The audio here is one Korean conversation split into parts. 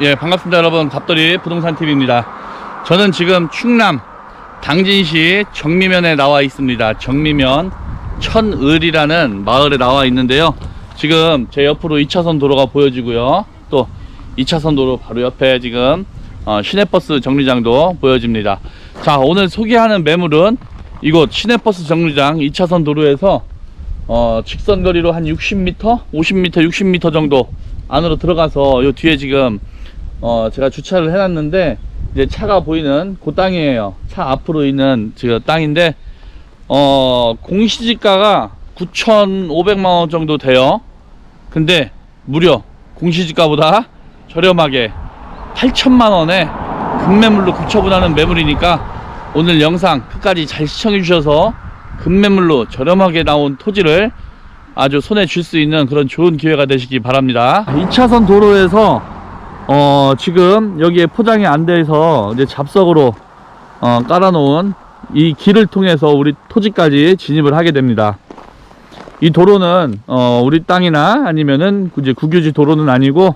예, 반갑습니다, 여러분. 갑돌이 부동산 TV입니다. 저는 지금 충남 당진시 정미면에 나와 있습니다. 정미면 천을이라는 마을에 나와 있는데요. 지금 제 옆으로 2차선 도로가 보여지고요. 또 2차선 도로 바로 옆에 지금 어, 시내버스 정류장도 보여집니다. 자, 오늘 소개하는 매물은 이곳 시내버스 정류장 2차선 도로에서 어, 직선 거리로 한 60m, 50m, 60m 정도 안으로 들어가서 요 뒤에 지금 어, 제가 주차를 해놨는데 이제 차가 보이는 그 땅이에요. 차 앞으로 있는 지금 땅인데 어, 공시지가가 9,500만 원 정도 돼요. 근데 무려 공시지가보다 저렴하게 8천만 원에 급매물로 급처분하는 매물이니까 오늘 영상 끝까지 잘 시청해 주셔서 급매물로 저렴하게 나온 토지를 아주 손에 쥘 수 있는 그런 좋은 기회가 되시기 바랍니다. 2차선 도로에서 어 지금 여기에 포장이 안 돼서 이제 잡석으로 어 깔아놓은 이 길을 통해서 우리 토지까지 진입을 하게 됩니다. 이 도로는 어 우리 땅이나 아니면은 이제 국유지 도로는 아니고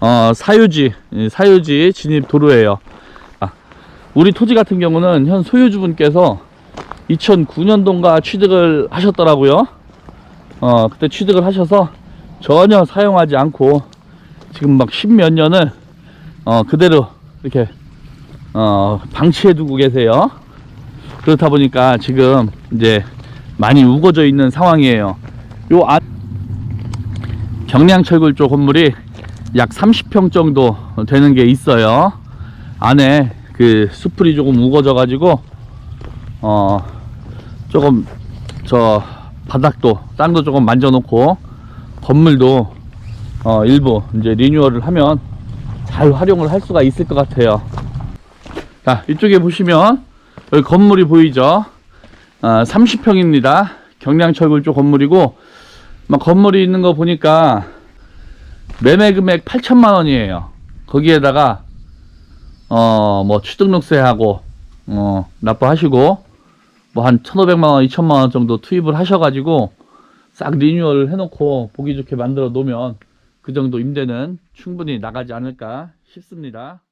어 사유지 예, 사유지 진입 도로예요. 아, 우리 토지 같은 경우는 현 소유주분께서 2009년도인가 취득을 하셨더라고요. 어, 그때 취득을 하셔서 전혀 사용하지 않고 지금 막 십 몇 년을 어, 그대로 이렇게 어, 방치해 두고 계세요. 그렇다 보니까 지금 이제 많이 우거져 있는 상황이에요. 요 안, 경량철골 쪽 건물이 약 30평 정도 되는 게 있어요. 안에 그 수풀이 조금 우거져 가지고 어 조금 저 바닥도 땅도 조금 만져놓고 건물도 어 일부 이제 리뉴얼을 하면 잘 활용을 할 수가 있을 것 같아요. 자 이쪽에 보시면 여기 건물이 보이죠? 어, 30평입니다. 경량철골 쪽 건물이고 막 건물이 있는 거 보니까 매매 금액 8천만 원이에요. 거기에다가 어 뭐 취등록세하고 어 납부하시고 뭐 한 1,500만 원, 2천만 원 정도 투입을 하셔 가지고 싹 리뉴얼을 해 놓고 보기 좋게 만들어 놓으면 그 정도 임대는 충분히 나가지 않을까 싶습니다.